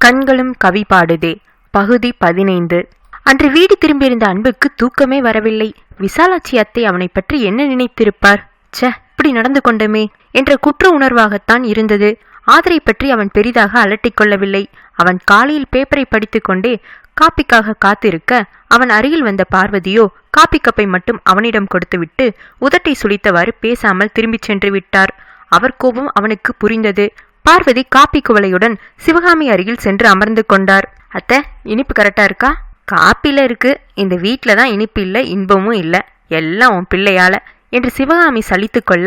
கண்களும் கவி பாடுதே பகுதி பதினைந்து. அன்று வீடு திரும்பியிருந்த அன்புக்கு தூக்கமே வரவில்லை. விசாலாட்சி அத்தை அவனை பற்றி என்ன நினைத்திருப்பார்? ச இப்படி நடந்து கொண்டமே என்ற குற்ற உணர்வாகத்தான் இருந்தது. ஆதரை பற்றி அவன் பெரிதாக அலட்டிக் கொள்ளவில்லை. அவன் காலையில் பேப்பரை படித்துக்கொண்டே காப்பிக்காக காத்திருக்க அவன் அருகில் வந்த பார்வதியோ காப்பி கப்பை மட்டும் அவனிடம் கொடுத்துவிட்டு உதட்டை சுளித்தவாறு பேசாமல் திரும்பிச் சென்று விட்டார். அவர் கோபம் அவனுக்கு புரிந்தது. பார்வதி காப்பி குவளையுடன் சிவகாமி அருகில் சென்று அமர்ந்து கொண்டார். அத்தை இனிப்பு கரெக்டா இருக்கா? காப்பில இருக்கு. இந்த வீட்டில தான் இனிப்பு இல்லை இன்பமும் இல்லை. எல்லாம் உன் பிள்ளையால என்று சிவகாமி சலித்து கொள்ள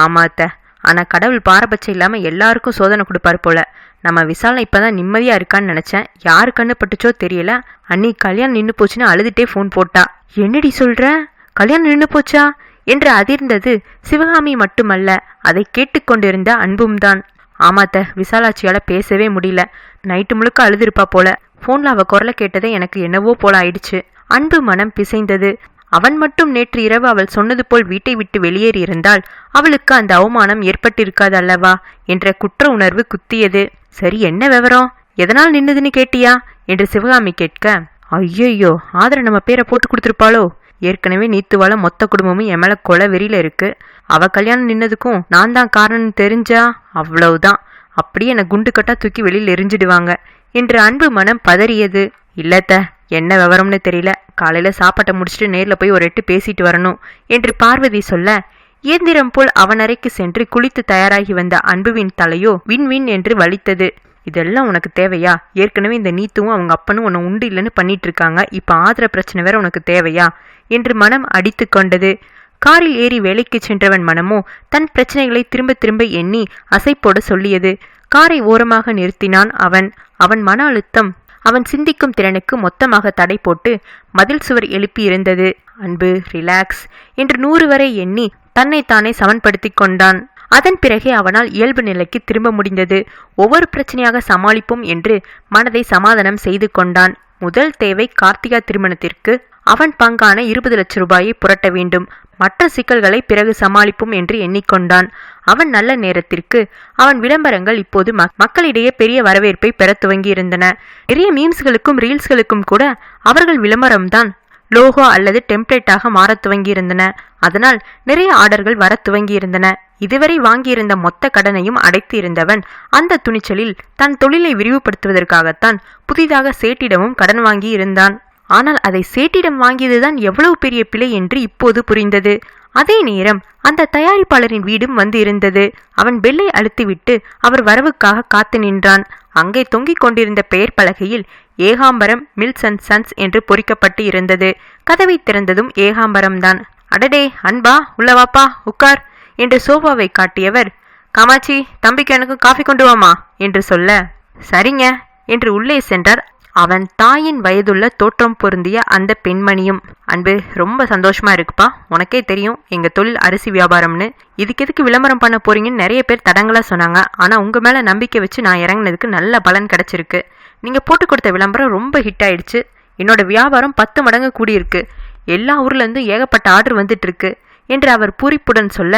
ஆமா அத்தை. ஆனா கடவுள் பாரபட்சம் இல்லாம எல்லாருக்கும் சோதனை கொடுப்பார் போல. நம்ம விசாலம் இப்பதான் நிம்மதியா இருக்கான்னு நினைச்சேன். யாரு கண்ணு பட்டுச்சோ தெரியல. அன்னி கல்யாணம் நின்னு போச்சுன்னு அழுதுட்டே ஃபோன் போட்டா என்னடி சொல்ற? கல்யாணம் நின்னு போச்சா? என்று அதிர்ந்தது சிவகாமி மட்டுமல்ல. அதை கேட்டுக்கொண்டிருந்த அன்பும் தான் ஆமாத்த விசாலாட்சியால் பேசவே முடியல. நைட்டு முழுக்க அழுதுருப்பா போல. ஃபோனில் அவள் குரலை கேட்டதே எனக்கு என்னவோ போல ஆயிடுச்சு. அன்பு மனம் பிசைந்தது. அவன் மட்டும் நேற்று இரவு அவள் சொன்னது போல் வீட்டை விட்டு வெளியேறியிருந்தால் அவளுக்கு அந்த அவமானம் ஏற்பட்டிருக்காது அல்லவா? என்ற குற்ற உணர்வு குத்தியது. சரி என்ன விவரம்? எதனால் நின்னதுன்னு கேட்டியா? என்று சிவகாமி கேட்க ஐயையோ ஆதர நம்ம பேரை போட்டு கொடுத்துருப்பாளோ? ஏற்கனவே நீத்துவால மொத்த குடும்பமும் என் மேலே கொலை வெறியில இருக்கு. அவ கல்யாணம் நின்னதுக்கும் நான் தான் காரணம்னு தெரிஞ்சா? அவ்வளவுதான். அப்படியே என்னை குண்டு கட்டா தூக்கி வெளியில் எரிஞ்சிடுவாங்க. என்று அன்பு மனம் பதறியது. இல்லத்த என்ன விவரம்னு தெரியல. காலையில சாப்பாட்டை முடிச்சுட்டு நேர்ல போய் ஒரு எட்டு பேசிட்டு வரணும் என்று பார்வதி சொல்ல இயந்திரம் போல் அவன் அறைக்கு சென்று குளித்து தயாராகி வந்த அன்புவின் தலையோ விண் விண் என்று வலித்தது. இதெல்லாம் உனக்கு தேவையா? ஏற்கனவே இந்த நீத்துவும் அவங்க அப்பனும் உன்னை உண்டு இல்லைன்னு பண்ணிட்டு இருக்காங்க இப்ப ஆதர பிரச்சனை வேற உனக்கு தேவையா? என்று மனம் அடித்து கொண்டது. காரில் ஏறி வேலைக்கு சென்றவன் மனமோ தன் பிரச்சனைகளை திரும்ப திரும்ப எண்ணி அசைப்போட சொல்லியது. காரை ஓரமாக நிறுத்தினான் அவன். அவன் மன அழுத்தம் அவன் சிந்திக்கும் திறனுக்கு மொத்தமாக தடை போட்டு மதில் சுவர் எழுப்பி இருந்தது. அன்பு ரிலாக்ஸ் என்று நூறு வரை எண்ணி தன்னைத்தானே சமன்படுத்தி கொண்டான். அதன் பிறகே அவனால் இயல்பு நிலைக்கு திரும்ப முடிந்தது. ஒவ்வொரு பிரச்சனையாக சமாளிப்போம் என்று மனதை சமாதானம் செய்து கொண்டான். முதல் தேவை கார்த்திகா திருமணத்திற்கு. அவன் பங்கான இருபது லட்ச ரூபாயை புரட்ட வேண்டும். மற்ற சிக்கல்களை பிறகு சமாளிப்போம் என்று எண்ணிக்கொண்டான். அவன் நல்ல நேரத்திற்கு. அவன் விளம்பரங்கள் இப்போது மக்களிடையே பெரிய வரவேற்பை பெற துவங்கியிருந்தன. நிறைய மீம்ஸ்களுக்கும் ரீல்ஸ்களுக்கும் கூட அவர்கள் விளம்பரம்தான் லோகோ அல்லது டெம்ப்ளேட்டாக மாறத் துவங்கியிருந்தன. அதனால் நிறைய ஆர்டர்கள் வர துவங்கியிருந்தன. இதுவரை வாங்கியிருந்த மொத்த கடனையும் அடைத்து இருந்தவன் அந்த துணிச்சலில் தன் தொழிலை விரிவுபடுத்துவதற்காகத்தான் புதிதாக சேட்டிடமும் கடன் வாங்கி இருந்தான் ஆனால் அதை சேட்டிடம் வாங்கியதுதான் எவ்வளவு பெரிய பிழை என்று இப்போது புரிந்தது. அதே நேரம் அந்த தயாரிப்பாளரின் வீடும் வந்து இருந்தது அவன் பெல்லை அழுத்திவிட்டு அவர் வரவுக்காக காத்து நின்றான். அங்கே தொங்கிக் கொண்டிருந்த பெயர் பலகையில் ஏகாம்பரம் மில்ஸ் அண்ட் சன்ஸ் என்று பொறிக்கப்பட்டு இருந்தது. கதவை திறந்ததும் ஏகாம்பரம்தான். அடடே அன்பா உள்ளவாப்பா உட்கார் என்று சோஃபாவை காட்டியவர் காமாட்சி தம்பிக்கு எனக்கு காஃபி கொண்டு வாமா என்று சொல்ல சரிங்க என்று உள்ளே சென்றார் அவன் தாயின் வயதுள்ள தோற்றம் பொருந்திய அந்த பெண்மணியும். அன்பு ரொம்ப சந்தோஷமா இருக்குப்பா. உனக்கே தெரியும் எங்க தொழில் அரிசி வியாபாரம்னு. இதுக்கு எதுக்கு விளம்பரம் பண்ண போறீங்கன்னு நிறைய பேர் தடங்களா சொன்னாங்க. ஆனா உங்க மேல நம்பிக்கை வச்சு நான் இறங்கினதுக்கு நல்ல பலன் கிடைச்சிருக்கு. நீங்கள் போட்டு கொடுத்த விளம்பரம் ரொம்ப ஹிட் ஆயிடுச்சு. என்னோட வியாபாரம் பத்து மடங்கு கூடியிருக்கு. எல்லா ஊர்லேருந்தும் ஏகப்பட்ட ஆர்டர் வந்துட்டுருக்கு என்று அவர் பூரிப்புடன் சொல்ல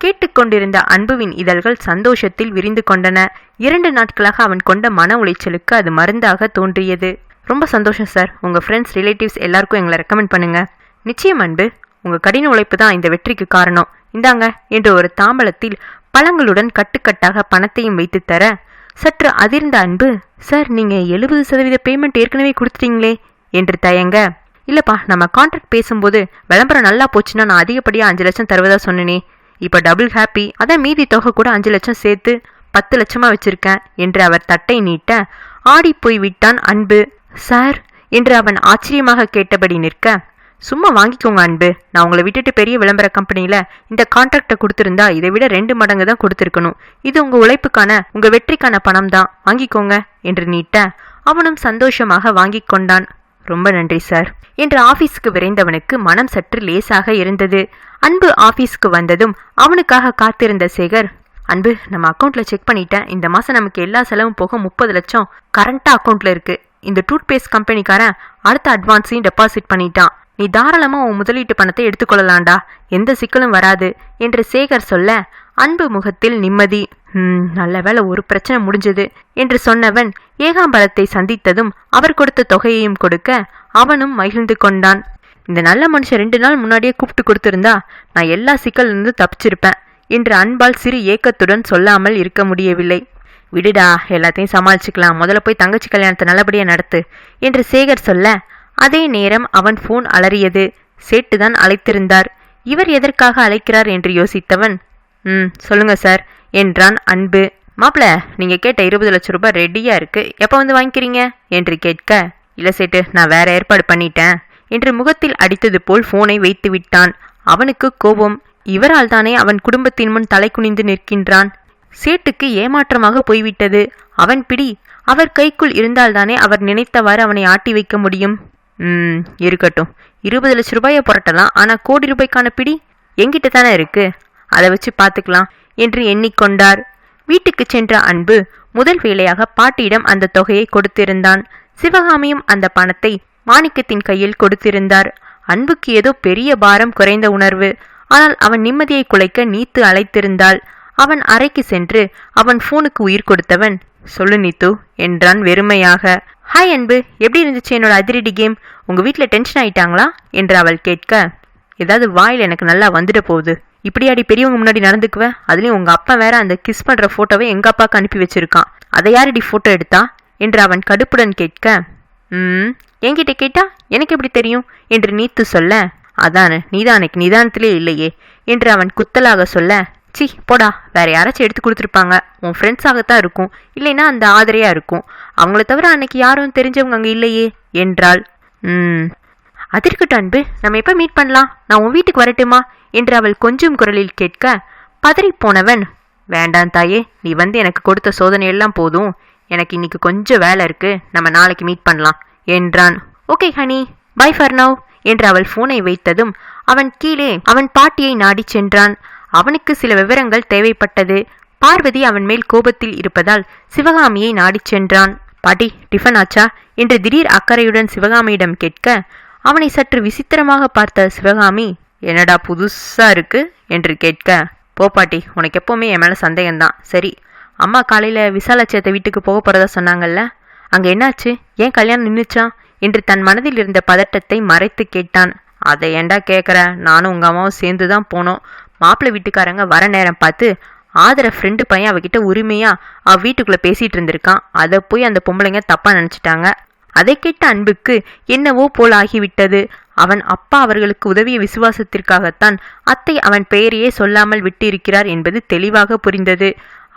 கேட்டுக்கொண்டிருந்த அன்புவின் இதழ்கள் சந்தோஷத்தில் விரிந்து கொண்டன. இரண்டு நாட்களாக அவன் கொண்ட மன உளைச்சலுக்கு அது மருந்தாக தோன்றியது. ரொம்ப சந்தோஷம் சார் உங்கள் ஃப்ரெண்ட்ஸ் ரிலேட்டிவ்ஸ் எல்லாருக்கும் எங்களை ரெக்கமெண்ட் பண்ணுங்க. நிச்சயம் அன்பு. உங்கள் கடின உழைப்பு தான் இந்த வெற்றிக்கு காரணம். இந்தாங்க என்று ஒரு தாம்பலத்தில் பழங்களுடன் கட்டுக்கட்டாக பணத்தையும் வைத்து தர சற்று அதிர்ந்த அன்பு சார் நீங்க எழுபது சதவீத பேமெண்ட் ஏற்கனவே கொடுத்துட்டீங்களே என்று தயங்க. இல்லப்பா நம்ம கான்ட்ராக்ட் பேசும்போது விளம்பரம் நல்லா போச்சுன்னா நான் அதிகப்படியா அஞ்சு லட்சம் தருவதா சொன்னேனே. இப்ப டபுள் ஹாப்பி அதான் மீதி தொகை கூட அஞ்சு லட்சம் சேர்த்து பத்து லட்சமா வச்சிருக்கேன் என்று அவர் தட்டை நீட்ட ஆடி போய் விட்டான் அன்பு. சார் என்று அவன் ஆச்சரியமாக கேட்டபடி நிற்க சும்மா வாங்கிக்கோங்க அன்பு. நான் உங்களை விட்டுட்டு பெரிய விளம்பர கம்பெனியில இந்த கான்ட்ராக்டை கொடுத்துருந்தா இதை விட ரெண்டு மடங்கு தான் கொடுத்துருக்கணும். இது உங்க உழைப்புக்கான உங்க வெற்றிக்கான பணம் தான். வாங்கிக்கோங்க என்று நீட்ட அவனும் சந்தோஷமாக வாங்கி கொண்டான். ரொம்ப நன்றி சார். என்று ஆபீஸ்க்கு விரைந்தவனுக்கு மனம் சற்று லேசாக இருந்தது. அன்பு ஆபீஸ்க்கு வந்ததும் அவனுக்காக காத்திருந்த சேகர் அன்பு நம்ம அக்கௌண்ட்ல செக் பண்ணிட்டேன். இந்த மாசம் நமக்கு எல்லா செலவும் போக முப்பது லட்சம் கரண்டா அக்கௌண்ட்ல இருக்கு. இந்த டூத் பேஸ்ட் கம்பெனிக்காரன் அடுத்த அட்வான்ஸையும் டெபாசிட் பண்ணிட்டான். நீ தாராளமாக உன் முதலீட்டு பணத்தை எடுத்துக்கொள்ளலாம்டா. எந்த சிக்கலும் வராது என்று சேகர் சொல்ல அன்பு முகத்தில் நிம்மதி. நல்ல வேலை ஒரு பிரச்சனை முடிஞ்சது என்று சொன்னவன் ஏகாம்பரத்தை சந்தித்ததும் அவர் கொடுத்த தொகையையும் கொடுக்க அவனும் மகிழ்ந்து கொண்டான். இந்த நல்ல மனுஷன் ரெண்டு நாள் முன்னாடியே கூப்பிட்டு கொடுத்திருந்தா நான் எல்லா சிக்கலிருந்து தப்பிச்சிருப்பேன் என்று அன்பால் சிறு ஏக்கத்துடன் சொல்லாமல் இருக்க முடியவில்லை. விடுடா எல்லாத்தையும் சமாளிச்சுக்கலாம். முதல்ல போய் தங்கச்சி கல்யாணத்தை நல்லபடியாக நடத்து என்று சேகர் சொல்ல அதே நேரம் அவன் ஃபோன் அலறியது. சேட்டுதான் அழைத்திருந்தார். இவர் எதற்காக அழைக்கிறார் என்று யோசித்தவன் ம் சொல்லுங்க சார் என்றான் அன்பு. மாப்பிள நீங்க கேட்ட இருபது லட்சம் ரூபாய் ரெடியா இருக்கு. எப்போ வந்து வாங்கிக்கிறீங்க? என்று கேட்க இல்ல சேட்டு நான் வேற ஏற்பாடு பண்ணிட்டேன் என்று முகத்தில் அடித்தது போல் போனை வைத்து விட்டான். அவனுக்கு கோபம். இவரால் தானே அவன் குடும்பத்தின் முன் தலை குனிந்து நிற்கின்றான். சேட்டுக்கு ஏமாற்றமாக போய்விட்டது. அவன் பிடி அவர் கைக்குள் இருந்தால்தானே அவர் நினைத்தவாறு அவனை ஆட்டி வைக்க முடியும். ம் இருக்கட்டும். இருபது லட்ச ரூபாயை புரட்டலாம். ஆனா கோடி ரூபாய்க்கான பிடி எங்கிட்ட தானே இருக்கு. அதை வச்சு பார்த்துக்கலாம் என்று எண்ணிக்கொண்டார். வீட்டுக்கு சென்ற அன்பு முதல் வேளையாக பாட்டியிடம் அந்த தொகையை கொடுத்திருந்தான். சிவகாமியும் அந்த பணத்தை மாணிக்கத்தின் கையில் கொடுத்திருந்தார். அன்புக்கு ஏதோ பெரிய பாரம் குறைந்த உணர்வு. ஆனால் அவன் நிம்மதியை குலைக்க நீத்து அழைத்திருந்தாள். அவன் அறைக்கு சென்று அவன் ஃபோனுக்கு உயிர் கொடுத்தவன் சொல்லு நீத்து என்றான் வெறுமையாக. ஹாய் அன்பு எப்படி இருந்துச்சு என்னோட அதிரடி கேம்? உங்கள் வீட்டில் டென்ஷன் ஆயிட்டாங்களா? என்று அவள் கேட்க ஏதாவது வாயில் எனக்கு நல்லா வந்துட போகுது. இப்படியாடி பெரியவங்க முன்னாடி நடந்துக்குவேன் அதுலேயும் உங்கள் அப்பா வேற அந்த கிஸ் பண்ணுற ஃபோட்டோவை எங்கள் அப்பாவுக்கு அனுப்பி வச்சிருக்கான். அதை யாரடி ஃபோட்டோ எடுத்தா? என்று அவன் கடுப்புடன் கேட்க ம் என்கிட்ட கேட்டா? எனக்கு எப்படி தெரியும்? என்று நீத்து சொல்ல அதானே நீதான் அன்னைக்கு நிதானத்திலே இல்லையே. என்று அவன் குத்தலாக சொல்ல சி போடா. வேற யாராச்சும் எடுத்து கொடுத்துருப்பாங்க. உன் ஃப்ரெண்ட்ஸாகத்தான் இருக்கும். இல்லைன்னா அந்த ஆதரையா இருக்கும். அவங்கள தவிர அன்னைக்கு யாரும் தெரிஞ்சவங்க அங்கே இல்லையே என்றாள். ம். அது இருக்கட்டும் அன்பு. நம்ம எப்போ மீட் பண்ணலாம்? நான் உன் வீட்டுக்கு வரட்டுமா? என்று அவள் கொஞ்சம் குரலில் கேட்க பதறிப் போனவன் வேண்டாம் தாயே. நீ வந்து எனக்கு கொடுத்த சோதனை எல்லாம் போதும். எனக்கு இன்னைக்கு கொஞ்சம் வேலை இருக்கு. நம்ம நாளைக்கு மீட் பண்ணலாம் என்றான். Okay honey bye for now என்று அவள் ஃபோனை வைத்ததும் அவன் கீழே அவன் பாட்டியை நாடி சென்றான். அவனுக்கு சில விவரங்கள் தேவைப்பட்டது. பார்வதி அவன் மேல் கோபத்தில் இருப்பதால் சிவகாமியை நாடிச் சென்றான். பாட்டி டிஃபன் ஆச்சா? என்று திடீர் அக்கறையுடன் சிவகாமியிடம் கேட்க அவனை சற்று விசித்திரமாக பார்த்த சிவகாமி என்னடா புதுசா இருக்கு? என்று கேட்க போ பாட்டி உனக்கு எப்பவுமே என் மேல சந்தேகம்தான். சரி அம்மா காலையில விசாலாட்சியத்தை வீட்டுக்கு போக போறதா சொன்னாங்கல்ல அங்க என்னாச்சு? ஏன் கல்யாணம் நின்றுச்சா என்று தன் மனதில் இருந்த பதட்டத்தை மறைத்து கேட்டான். அதை ஏன்டா கேட்குற நானும் உங்க அம்மாவும் சேர்ந்து தான் போனோம். மாப்பிள்ளை வீட்டுக்காரங்க வர நேரம் பார்த்து ஆதர ஃப்ரெண்டு பையன் அவகிட்ட உரிமையாக அவ வீட்டுக்குள்ளே பேசிகிட்டு இருந்திருக்கான். அதை போய் அந்த பொம்பளைங்க தப்பாக நினச்சிட்டாங்க. அதை கேட்ட அன்புக்கு என்னவோ போல் ஆகிவிட்டது. அவன் அப்பா அவர்களுக்கு உதவிய விசுவாசத்திற்காகத்தான் அத்தை அவன் பெயரையே சொல்லாமல் விட்டிருக்கிறார் என்பது தெளிவாக புரிந்தது.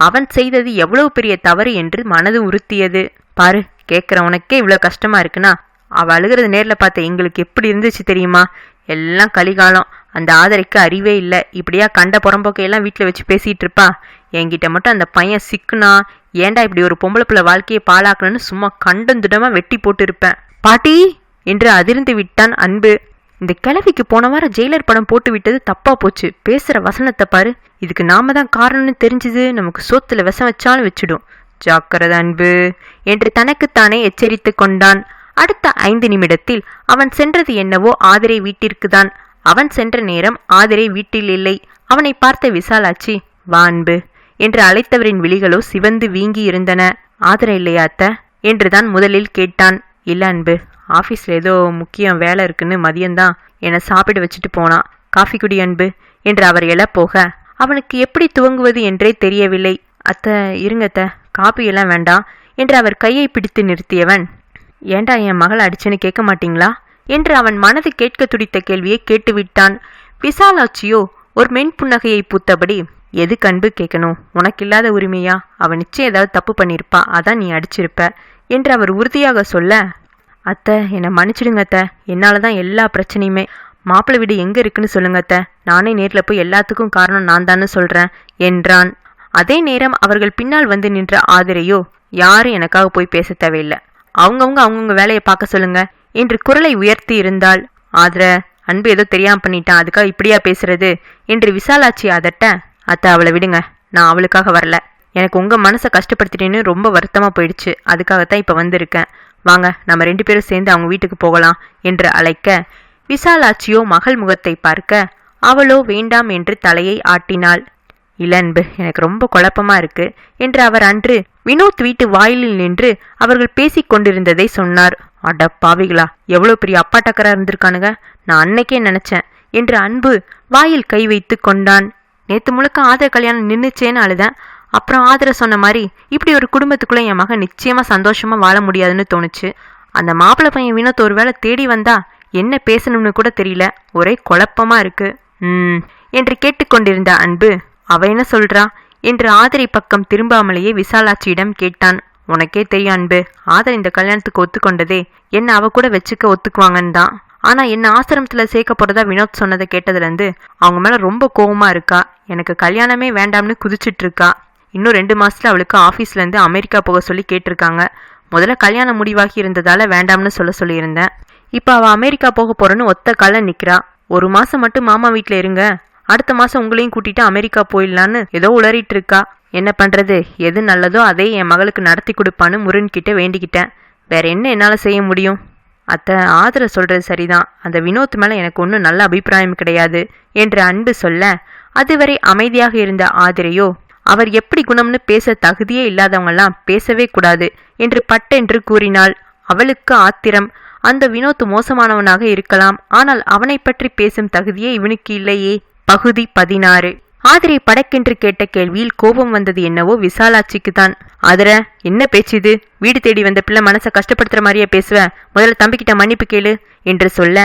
அவன் செய்தது எவ்வளவு பெரிய தவறு என்று மனது உறுத்தியது. பாரு கேட்குறவனுக்கே இவ்வளோ கஷ்டமா இருக்குன்னா அவள் அழுகிறது நேரில் பார்த்த எங்களுக்கு எப்படி இருந்துச்சு தெரியுமா? எல்லாம் கலிகாலம். அந்த ஆதரைக்கு அறிவே இல்லை. இப்படியா கண்ட புறம்போக்கையெல்லாம் வீட்டில் வச்சு பேசிகிட்டு இருப்பா? என்கிட்ட மட்டும் அந்த பையன் சிக்குனா ஏன்டா இப்படி ஒரு பொம்பளை பிள்ளை வாழ்க்கையை பாழாக்கணும்னு சும்மா கண்டந்துடமா வெட்டி போட்டு இருப்பேன் பாட்டி! என்று அதிர்ந்து விட்டான் அன்பு. இந்த கிழவிக்கு போன வாரம் ஜெயிலர் படம் போட்டு விட்டது தப்பா போச்சு. பேசுற வசனத்தை பாரு. இதுக்கு நாம தான் காரணம்னு தெரிஞ்சது. நமக்கு சோத்துல விஷம் வச்சாலும் வச்சிடும். ஜாக்கிரத அன்பு! என்று தனக்குத்தானே எச்சரித்து கொண்டான். அடுத்த ஐந்து நிமிடத்தில் அவன் சென்றது என்னவோ ஆதிரை வீட்டிற்குதான். அவன் சென்ற நேரம் ஆதிரை வீட்டில் இல்லை. அவனை பார்த்த விசாலாட்சி வா அன்பு என்று அழைத்தவரின் விழிகளோ சிவந்து வீங்கி இருந்தன. ஆதரை இல்லையா அத்தை? என்றுதான் முதலில் கேட்டான். இல்ல அன்பு ஆபீஸ்ல ஏதோ முக்கியம் வேலை இருக்குன்னு மதியம்தான். என்னை சாப்பிட வச்சுட்டு போனான் காஃபி குடி அன்பு என்று அவர் எழப்போக அவனுக்கு எப்படி துவங்குவது என்றே தெரியவில்லை. அத்தை இருங்க அத்தை எல்லாம் வேண்டாம் என்று அவர் கையை பிடித்து நிறுத்தியவன் ஏண்டா என் மகள் அடிச்சுன்னு கேட்க மாட்டீங்களா? என்று அவன் மனது கேட்க துடித்த கேள்வியை கேட்டுவிட்டான். விசாலாட்சியோ ஒரு மென் புன்னகையை பூத்தபடி எது கண்பு கேட்கணும்? உனக்கு இல்லாத உரிமையா? அவன் நிச்சயம் ஏதாவது தப்பு பண்ணியிருப்பா. அதான் நீ அடிச்சிருப்ப. என்று அவர் உறுதியாக சொல்ல அத்தை என்னை மன்னிச்சிடுங்க அத்தை. என்னால தான் எல்லா பிரச்சனையுமே. மாப்பிள்ளை வீடு எங்க இருக்குன்னு சொல்லுங்க அத்தை. நானே நேரில் போய் எல்லாத்துக்கும் காரணம் நான் தானே சொல்றேன் என்றான். அதே நேரம் அவர்கள் பின்னால் வந்து நின்ற ஆதிரையோ யாரும் எனக்காக போய் பேச தேவையில்லை. அவங்கவுங்க அவங்கவுங்க வேலையை பார்க்க சொல்லுங்க. என்று குரலை உயர்த்தி இருந்தாள் ஆதர அன்பு ஏதோ தெரியாம பண்ணிட்டான். அதுக்காக இப்படியா பேசுறது? என்று விசாலாட்சி அதட்ட அத்தை அவளை விடுங்க. நான் அவளுக்காக வரல. எனக்கு உங்க மனசை கஷ்டப்படுத்திட்டேன்னு ரொம்ப வருத்தமா போயிடுச்சு. அதுக்காகத்தான் இப்ப வந்திருக்கேன். வாங்க நம்ம ரெண்டு பேரும் சேர்ந்து அவங்க வீட்டுக்கு போகலாம் என்று அழைக்க விசாலாட்சியோ மகள் முகத்தை பார்க்க அவளோ வேண்டாம் என்று தலையை ஆட்டினாள். இளன்பு அன்பு எனக்கு ரொம்ப குழப்பமா இருக்கு என்று அவர் அன்று வினோத் வீட்டு வாயிலில் நின்று அவர்கள் பேசிக் கொண்டிருந்ததை சொன்னார். அட பாவிகளா எவ்வளோ பெரிய அப்பாட்டக்கரா இருந்திருக்கானுங்க. நான் அன்னைக்கே நினைச்சேன் என்று அன்பு வாயில் கை வைத்து கொண்டான். நேத்து முழுக்க ஆதர கல்யாணம் நின்னுச்சேன்னு அழுதேன். அப்புறம் ஆதர சொன்ன மாதிரி இப்படி ஒரு குடும்பத்துக்குள்ள என் மகன் நிச்சயமா சந்தோஷமா வாழ முடியாதுன்னு தோணுச்சு. அந்த மாப்பிள்ளை பையன் வினோத் ஒரு வேளை தேடி வந்தா என்ன பேசணும்னு கூட தெரியல. ஒரே குழப்பமா இருக்கு. ம் என்று கேட்டுக்கொண்டிருந்த அன்பு அவ என்ன சொல்றா? என்று ஆதரை பக்கம் திரும்பாமலேயே விசாலாட்சியிடம் கேட்டான். உனக்கே தெரியும் அன்பு. ஆதர் இந்த கல்யாணத்துக்கு ஒத்துக்கொண்டதே. என்ன அவ கூட வச்சுக்க ஒத்துக்குவாங்கன்னு தான் ஆனா என்ன ஆசிரமத்துல சேர்க்க போறதா வினோத் சொன்னதை கேட்டதுல இருந்து அவங்க மேல ரொம்ப கோவமா இருக்கா? எனக்கு கல்யாணமே வேண்டாம்னு குதிச்சிட்டு இருக்கா இன்னும் ரெண்டு மாசத்துல அவளுக்கு ஆபீஸ்ல இருந்து அமெரிக்கா போக சொல்லி கேட்டிருக்காங்க. முதல்ல கல்யாணம் முடிவாகி இருந்ததால வேண்டாம்னு சொல்ல சொல்லியிருந்தேன். இப்போ அவ அமெரிக்கா போக போறேன்னு ஒத்த கால நிக்கிறா. ஒரு மாசம் மட்டும் மாமா வீட்டில் இருங்க. அடுத்த மாதம் உங்களையும் கூட்டிட்டு அமெரிக்கா போயிடலான்னு ஏதோ உளறிட்டு இருக்கா என்ன பண்ணுறது எது நல்லதோ அதை என் மகளுக்கு நடத்தி கொடுப்பான்னு முருன்கிட்ட வேண்டிக்கிட்டேன். வேற என்ன என்னால் செய்ய முடியும்? அத்தை ஆதர சொல்கிறது சரிதான். அந்த வினோத் மேலே எனக்கு ஒன்றும் நல்ல அபிப்பிராயம் கிடையாது என்று அன்பு சொல்ல அதுவரை அமைதியாக இருந்த ஆதிரையோ அவர் எப்படி குணம்னு பேச தகுதியே இல்லாதவங்கெல்லாம் பேசவே கூடாது என்று பட்டென்று கூறினாள். அவளுக்கு ஆத்திரம். அந்த வினோத் மோசமானவனாக இருக்கலாம். ஆனால் அவனை பற்றி பேசும் தகுதியே இவனுக்கு இல்லையே. பகுதி பதினாறு. ஆதிரை படக்கென்று கேட்ட கேள்வியில் கோபம் வந்தது என்னவோ விசாலாட்சிக்கு தான் ஆதர என்ன பேச்சு இது வீடு தேடி வந்த பிள்ளை மனசை கஷ்டப்படுத்துற மாதிரியே பேசுவ? முதல்ல தம்பிக்கிட்ட மன்னிப்பு கேளு என்று சொல்ல.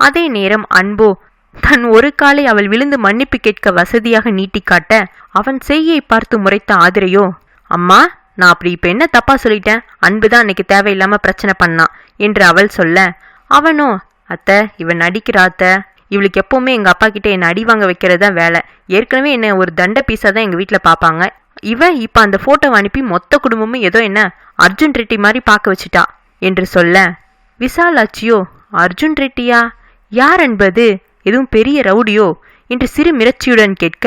அதே நேரம் அன்போ தன் ஒரு காலை அவள் விழுந்து மன்னிப்பு கேட்க வசதியாக நீட்டி காட்ட அவன் செய்யை பார்த்து முறைத்த ஆதிரையோ அம்மா நான் அப்படி இப்ப என்ன தப்பா சொல்லிட்டேன்? அன்புதான் அன்னைக்கு தேவையில்லாம பிரச்சனை பண்ணான் என்று அவள் சொல்ல. அவனோ அத்தை இவன் நடிக்கிறா இவளுக்கு எப்பவுமே எங்கள் அப்பா கிட்டே என்னை அடி வாங்க வைக்கிறது தான் வேலை. ஏற்கனவே என்ன ஒரு தண்ட பீஸாக தான் எங்கள் வீட்டில் பார்ப்பாங்க இவன் இப்போ அந்த ஃபோட்டோவை அனுப்பி மொத்த குடும்பமும் ஏதோ என்ன அர்ஜுன் ரெட்டி மாதிரி பார்க்க வச்சிட்டா என்று சொல்ல விசாலாட்சியோ அர்ஜுன் ரெட்டியா? யார் என்பது? எதுவும் பெரிய ரவுடியோ? என்று சிறு மிரட்சியுடன் கேட்க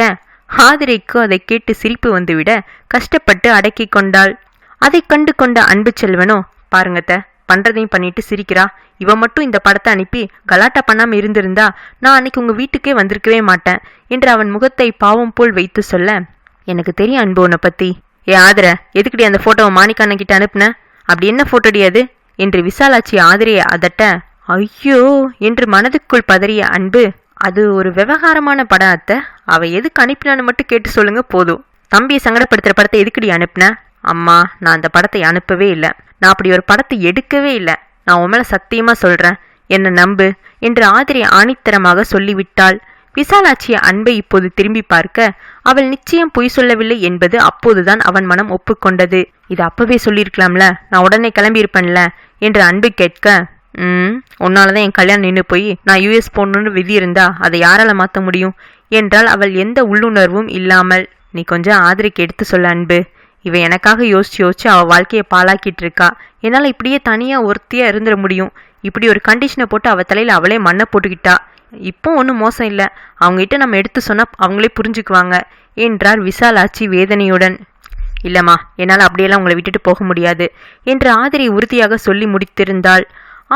ஆதிரைக்கு அதை கேட்டு சிரிப்பு வந்துவிட கஷ்டப்பட்டு அடக்கி கொண்டாள். அதை கண்டு கொண்ட அன்பு செல்வனோ? பாருங்கத்த பண்ணுறதையும் பண்ணிட்டு சிரிக்கிறா. இவ மட்டும் இந்த படத்தை அனுப்பி கலாட்டா பண்ணாமல் இருந்திருந்தா நான் அன்னைக்கு உங்கள் வீட்டுக்கே வந்திருக்கவே மாட்டேன் என்று அவன் முகத்தை பாவம் போல் வைத்து சொல்ல எனக்கு தெரியும் அன்பு உன்னை பற்றி ஏ ஆதர எதுக்குடி அந்த ஃபோட்டோவை மாணிக்கண்ணன் கிட்ட அனுப்புனேன் அப்படி என்ன போட்டோடி அது? என்று விசாலாட்சி ஆதரையை அதட்ட ஐயோ என்று மனதுக்குள் பதறிய அன்பு அது ஒரு விவகாரமான படம் அத்தை. அவ எதுக்கு அனுப்பினான்னு மட்டும் கேட்டு சொல்லுங்க போதும். தம்பியை சங்கடப்படுத்துகிற படத்தை எதுக்குடி அனுப்புனேன் அம்மா நான் அந்த படத்தை அனுப்பவே இல்லை. நான் அப்படி ஒரு படத்தை எடுக்கவே இல்லை. நான் உன் மேலே சத்தியமாக சொல்கிறேன் என்னை நம்பு என்று ஆதிரி ஆணித்தரமாக சொல்லிவிட்டாள். விசாலாட்சிய அன்பை இப்போது திரும்பி பார்க்க அவள் நிச்சயம் பொய் சொல்லவில்லை என்பது அப்போதுதான் அவன் மனம் ஒப்புக்கொண்டது. இது அப்பவே சொல்லியிருக்கலாம்ல? நான் உடனே கிளம்பியிருப்பேன்ல? என்று அன்பு கேட்க ம் உன்னாலதான் என் கல்யாணம் நின்று போய் நான் யூஎஸ் போகணுன்னு விதி இருந்தா அதை யாரால மாற்ற முடியும்? என்றால் அவள் எந்த உள்ளுணர்வும் இல்லாமல். நீ கொஞ்சம் ஆதரிக்கு எடுத்து சொல்ல அன்பு. இவ எனக்காக யோசிச்சு யோசிச்சு அவள் வாழ்க்கையை பாழாக்கிட்டு இருக்கா என்னால் இப்படியே தனியாக ஒருத்தியாக இருந்துட முடியும். இப்படி ஒரு கண்டிஷனை போட்டு அவள் தலையில் அவளே மண்ணை போட்டுக்கிட்டா. இப்போ ஒன்றும் மோசம் இல்லை. அவங்ககிட்ட நம்ம எடுத்து சொன்னால் அவங்களே புரிஞ்சுக்குவாங்க. என்றார் விசாலாச்சி வேதனையுடன். இல்லம்மா என்னால் அப்படியெல்லாம் உங்களை விட்டுட்டு போக முடியாது என்று ஆதிரை உறுதியாக சொல்லி முடித்திருந்தாள்.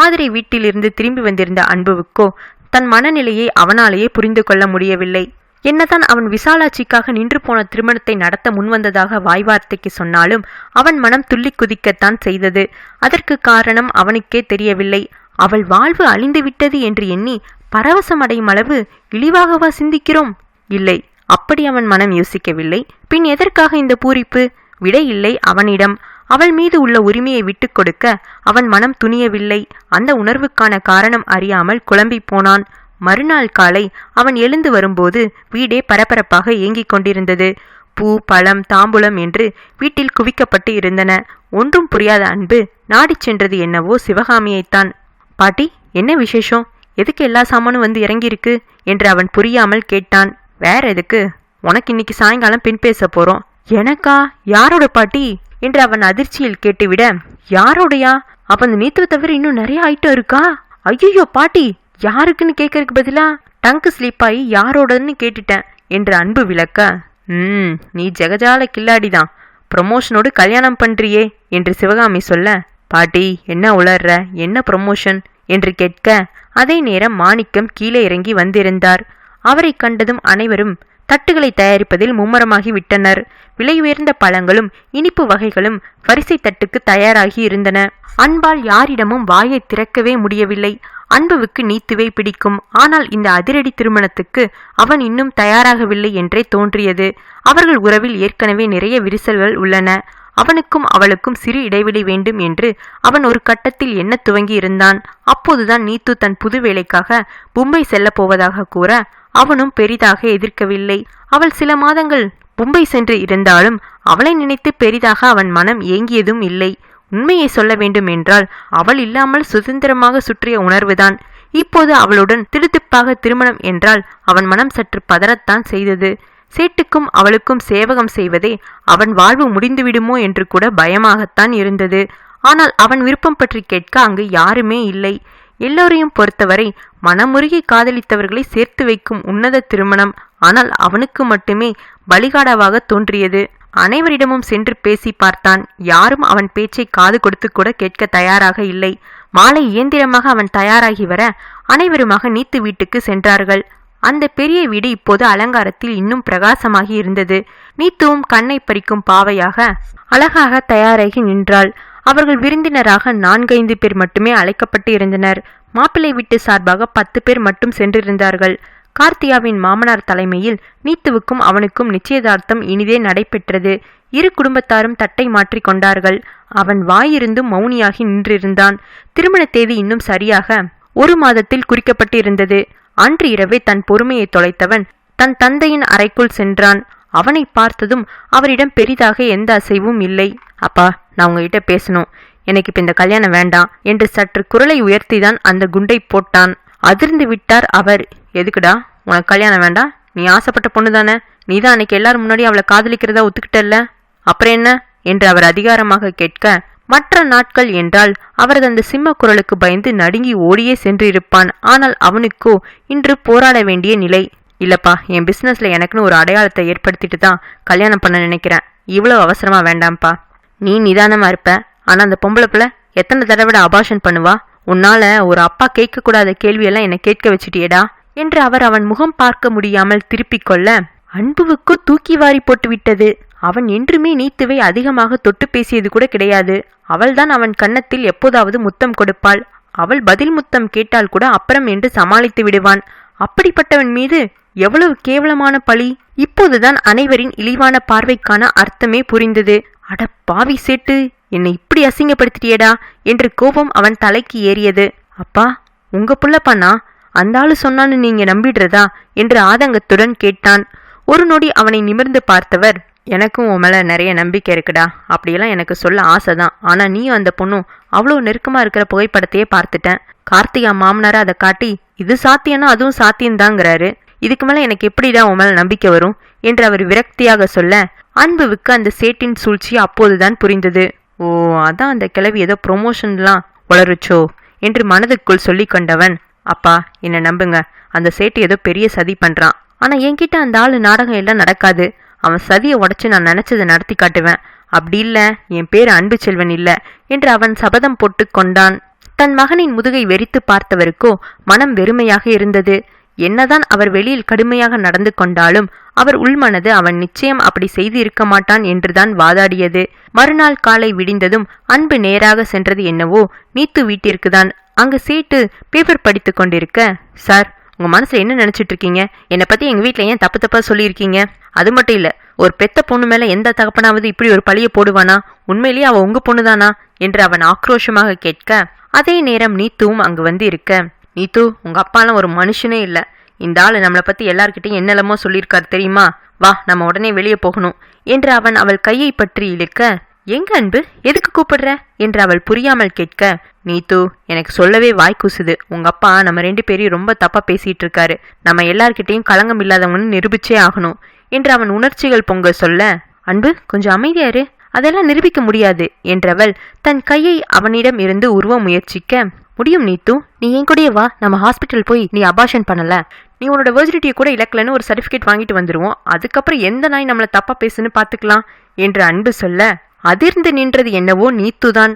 ஆதிரை வீட்டிலிருந்து திரும்பி வந்திருந்த அன்புவுக்கோ தன் மனநிலையை அவனாலேயே புரிந்து கொள்ள முடியவில்லை. என்னதான் அவன் விசாலாட்சிக்காக நின்று போன திருமணத்தை நடத்த முன்வந்ததாக வாய்வார்த்தைக்கு சொன்னாலும் அவன் மனம் துள்ளி குதிக்கத்தான் செய்தது. அதற்கு காரணம் அவனுக்கே தெரியவில்லை. அவள் வாழ்வு அழிந்து விட்டது என்று எண்ணி பரவசமடையும் அளவு இழிவாகவா சிந்திக்கிறோம்? இல்லை. அப்படி அவன் மனம் யோசிக்கவில்லை. பின் எதற்காக இந்த பூரிப்பு? விடை இல்லை அவனிடம். அவள் மீது உள்ள உரிமையை விட்டுக் கொடுக்க அவன் மனம் துணியவில்லை. அந்த உணர்வுக்கான காரணம் அறியாமல் குழம்பி போனான். மறுநாள் காலை அவன் எழுந்து வரும்போது வீடே பரபரப்பாக இயங்கிக் கொண்டிருந்தது. பூ பழம் தாம்பூலம் என்று வீட்டில் குவிக்கப்பட்டு இருந்தன. ஒன்றும் புரியாத அன்பு நாடிச் சென்றது என்னவோ சிவகாமியைத்தான். பாட்டி என்ன விசேஷம்? எதுக்கு எல்லா சாமானும் வந்து இறங்கியிருக்கு? என்று அவன் புரியாமல் கேட்டான். வேற எதுக்கு? உனக்கு இன்னைக்கு சாயங்காலம் பின் பேச போறோம். எனக்கா? யாரோட பாட்டி? என்று அவன் அதிர்ச்சியில் கேட்டுவிட யாரோடையா? அப்ப அந்த நீத்துவ தவிர இன்னும் நிறைய ஐட்டம் இருக்கா? ஐயோ பாட்டி! யாருக்குன்னு கேட்கறதுக்கு பதிலா டங்கு ஸ்லீப் ஆகி யாரோடன்னு கேட்டுட்டேன் என்று அன்பு விளக்க ம் நீ ஜெகஜால கில்லாடிதான் ப்ரமோஷனோடு கல்யாணம் பண்றியே என்று சிவகாமி சொல்ல பாட்டி என்ன உளர்ற? என்ன ப்ரமோஷன்? என்று கேட்க அதே நேரம் மாணிக்கம் கீழே இறங்கி வந்திருந்தார். அவரை கண்டதும் அனைவரும் தட்டுகளை தயாரிப்பதில் மும்முரமாகி விட்டனர். விலை உயர்ந்த பழங்களும் இனிப்பு வகைகளும் வரிசை தட்டுக்கு தயாராகி இருந்தன. அன்பால் யாரிடமும் வாயை திறக்கவே முடியவில்லை. அன்புவுக்கு நீத்துவை பிடிக்கும். ஆனால் இந்த அதிரடி திருமணத்துக்கு அவன் இன்னும் தயாராகவில்லை என்றே தோன்றியது. அவர்கள் உறவில் ஏற்கனவே நிறைய விரிசல்கள் உள்ளன. அவனுக்கும் அவளுக்கும் சிறு இடைவெளி வேண்டும் என்று அவன் ஒரு கட்டத்தில் எண்ண துவங்கி இருந்தான் அப்போதுதான் நீத்து தன் புது வேலைக்காக மும்பை செல்லப் போவதாக கூற அவனும் பெரிதாக எதிர்க்கவில்லை. அவள் சில மாதங்கள் மும்பை சென்று இருந்தாலும் அவளை நினைத்து பெரிதாக அவன் மனம் ஏங்கியதும் இல்லை. உண்மையை சொல்ல வேண்டும் என்றால் அவள் இல்லாமல் சுதந்திரமாக சுற்றிய உணர்வுதான். இப்போது அவளுடன் திடுதிப்பாக திருமணம் என்றால் அவன் மனம் சற்று பதறத்தான் செய்தது. சேட்டுக்கும் அவளுக்கும் சேவகம் செய்வதே அவன் வாழ்வு முடிந்துவிடுமோ என்று கூட பயமாகத்தான் இருந்தது. ஆனால் அவன் விருப்பம் பற்றி கேட்க அங்கு யாருமே இல்லை. எல்லோரையும் பொறுத்தவரை மனமுருகி காதலித்தவர்களை சேர்த்து வைக்கும் உன்னத திருமணம் ஆனால் அவனுக்கு மட்டுமே பலிகாடாவாக தோன்றியது. அனைவரிடமும் சென்று பேசி பார்த்தான். யாரும் அவன் பேச்சை காது கொடுத்து கூட கேட்க தயாராக இல்லை. மாலை இயந்திரமாக அவன் தயாராகி வர அனைவருமாக நீத்து வீட்டுக்கு சென்றார்கள். அந்த பெரிய வீடு இப்போது அலங்காரத்தில் இன்னும் பிரகாசமாகி இருந்தது. நீத்துவும் கண்ணை பறிக்கும் பாவையாக அழகாக தயாராகி நின்றாள். அவர்கள் விருந்தினராக நான்கைந்து பேர் மட்டுமே அழைக்கப்பட்டு இருந்தனர். மாப்பிள்ளை வீட்டு சார்பாக பத்து பேர் மட்டும் சென்றிருந்தார்கள். கார்த்தியாவின் மாமனார் தலைமையில் நீத்துவுக்கும் அவனுக்கும் நிச்சயதார்த்தம் இனிதே நடைபெற்றது. இரு குடும்பத்தாரும் தட்டை மாற்றிக் கொண்டார்கள். அவன் வாயிருந்தும் மௌனியாகி நின்றிருந்தான். திருமண தேதி இன்னும் சரியாக ஒரு மாதத்தில் குறிக்கப்பட்டிருந்தது. அன்று இரவே தன் பொறுமையை தொலைத்தவன் தன் தந்தையின் அறைக்குள் சென்றான். அவனை பார்த்ததும் அவரிடம் பெரிதாக எந்த அசைவும் இல்லை. அப்பா நான் உங்ககிட்ட பேசணும். எனக்கு இப்ப இந்த கல்யாணம் வேண்டாம் என்று சற்று குரலை உயர்த்திதான் அந்த குண்டை போட்டான். அதிர்ந்து விட்டார் அவர். எதுக்குடா? உனக்கு கல்யாணம் வேண்டாம்? நீ ஆசைப்பட்ட பொண்ணு தானே நீ தான் அன்னைக்கு எல்லாரும் முன்னாடி அவளை காதலிக்கிறதா ஒத்துக்கிட்டல்ல? அப்புறம் என்ன? என்று அவர் அதிகாரமாக கேட்க மற்ற நாட்கள் என்றால் அவரது அந்த சிம்ம குரலுக்கு பயந்து நடுங்கி ஓடியே சென்று இருப்பான். ஆனால் அவனுக்கோ இன்று போராட வேண்டிய நிலை. இல்லப்பா என் பிசினஸ்ல எனக்குன்னு ஒரு அடையாளத்தை ஏற்படுத்திட்டு தான் கல்யாணம் பண்ண நினைக்கிறேன். இவ்வளவு அவசரமா வேண்டாம்ப்பா. நீ நிதானமா இருப்ப. ஆனா அந்த பொம்பளை பிள்ளை எத்தனை தடவை அபாஷன் பண்ணுவா? உன்னால ஒரு அப்பா கேட்கக்கூடாத கேள்வியெல்லாம் என்னை கேட்க வச்சுட்டியேடா. என்று அவர் அவன் முகம் பார்க்க முடியாமல் திருப்பிக் கொள்ள அன்புவுக்கு தூக்கி வாரி போட்டுவிட்டது. அவன் என்றுமே நீத்துவை அதிகமாக தொட்டு பேசியது கூட கிடையாது. அவள்தான் அவன் கன்னத்தில் எப்போதாவது முத்தம் கொடுப்பாள். அவள் பதில் முத்தம் கேட்டால் கூட அப்புறம் என்று சமாளித்து விடுவான். அப்படிப்பட்டவன் மீது எவ்வளவு கேவலமான பழி. இப்போதுதான் அனைவரின் இழிவான பார்வைக்கான அர்த்தமே புரிந்தது. அட பாவி சேட்டு என்னை இப்படி அசிங்கப்படுத்திட்டியடா என்று கோபம் அவன் தலைக்கு ஏறியது. அப்பா உங்க புள்ளப்பானா அந்த ஆளு சொன்னான்னு நீங்க நம்பிடுறதா? என்று ஆதங்கத்துடன் கேட்டான். ஒரு நொடி அவனை நிமிர்ந்து பார்த்தவர் எனக்கும் உன் மேல நிறைய நம்பிக்கை இருக்குடா. அப்படியெல்லாம் எனக்கு சொல்ல ஆசைதான். ஆனா நீயும் அந்த பொண்ணும் அவ்வளோ நெருக்கமா இருக்கிற புகைப்படத்தையே பார்த்துட்டேன். கார்த்திகா மாமனார அதை காட்டி இது சாத்தியம்னா அதுவும் சாத்தியம்தாங்கிறாரு. இதுக்கு மேல எனக்கு எப்படிடா உன் மேல நம்பிக்கை வரும்? என்று அவர் விரக்தியாக சொல்ல அன்புவுக்கு அந்த சேட்டின் சூழ்ச்சி அப்போதுதான் புரிந்தது. ஓ அதான் அந்த கிளவி ஏதோ ப்ரொமோஷன்லாம் வளருச்சோ? என்று மனதுக்குள் சொல்லி கொண்டவன் அப்பா என்னை நம்புங்க. அந்த சேட்டு ஏதோ பெரிய சதி பண்றான். ஆனா என்கிட்ட அந்த ஆளு நாடகம் எல்லாம் நடக்காது. அவன் சதியை உடச்சி நான் நினைச்சதை நடத்தி காட்டுவேன். அப்படி இல்ல என் பேர் அன்பு செல்வன் இல்ல என்று அவன் சபதம் போட்டு கொண்டான். தன் மகனின் முதுகை வெறித்து பார்த்தவருக்கோ மனம் வெறுமையாக இருந்தது. என்னதான் அவர் வெளியில் கடுமையாக நடந்து கொண்டாலும் அவர் உள்மனது அவன் நிச்சயம் அப்படி செய்து இருக்க மாட்டான் என்றுதான் வாதாடியது. மறுநாள் காலை விடிந்ததும் அன்பு நேராக சென்றது என்னவோ நீத்து வீட்டிற்குதான். அங்கே சீட்டு பேப்பர் படித்து கொண்டிருக்க சார் உங்க மனசுல என்ன நினைச்சிட்டு இருக்கீங்க? என்னை பத்தி எங்க வீட்டில் ஏன் தப்பு தப்பா சொல்லியிருக்கீங்க? அது மட்டும் இல்ல ஒரு பெத்த பொண்ணு மேல எந்த தகப்பனாவது இப்படி ஒரு பழிய போடுவானா? உண்மையிலேயே அவ உங்க பொண்ணுதானா? என்று அவன் ஆக்ரோஷமாக கேட்க அதே நேரம் நீத்துவும் அங்கு வந்து இருக்க நீத்து உங்க அப்பாலாம் ஒரு மனுஷனே இல்ல. இந்த ஆளு நம்மளை பத்தி எல்லார்கிட்டையும் என்னெல்லாமோ சொல்லியிருக்காரு தெரியுமா? வா நம்ம உடனே வெளியே போகணும். என்று அவன் அவள் கையை பற்றி இழுக்க எங்க அன்பு? எதுக்கு கூப்பிடுற? என்று அவள் புரியாமல் கேட்க நீத்து எனக்கு சொல்லவே வாய் கூசுது. உங்க அப்பா நம்ம ரெண்டு பேரையும் ரொம்ப தப்பா பேசிட்டு இருக்காரு நம்ம எல்லார்கிட்டையும் களங்கம் இல்லாதவங்கன்னு நிரூபிச்சே ஆகணும் என்று அவன் உணர்ச்சிகள் பொங்க சொல்ல அன்பு கொஞ்சம் அமைதியாரு அதெல்லாம் நிரூபிக்க முடியாது என்றவள் தன் கையை அவனிடம் இருந்து உருவ முயற்சிக்க முடியும் நீத்து. நீ என் கூடயே வா. நம்ம ஹாஸ்பிட்டல் போய் நீ அபாஷன் பண்ணல. நீ உன்னோட வெர்ஜினிட்டியை கூட இலக்கலன்னு ஒரு சர்டிஃபிகேட் வாங்கிட்டு வந்துருவோம். அதுக்கப்புறம் எந்த நாய் நம்மளை தப்பா பேசுன்னு பாத்துக்கலாம் என்று அன்பு சொல்ல அதிர்ந்து நின்றது என்னவோ நீத்துதான்.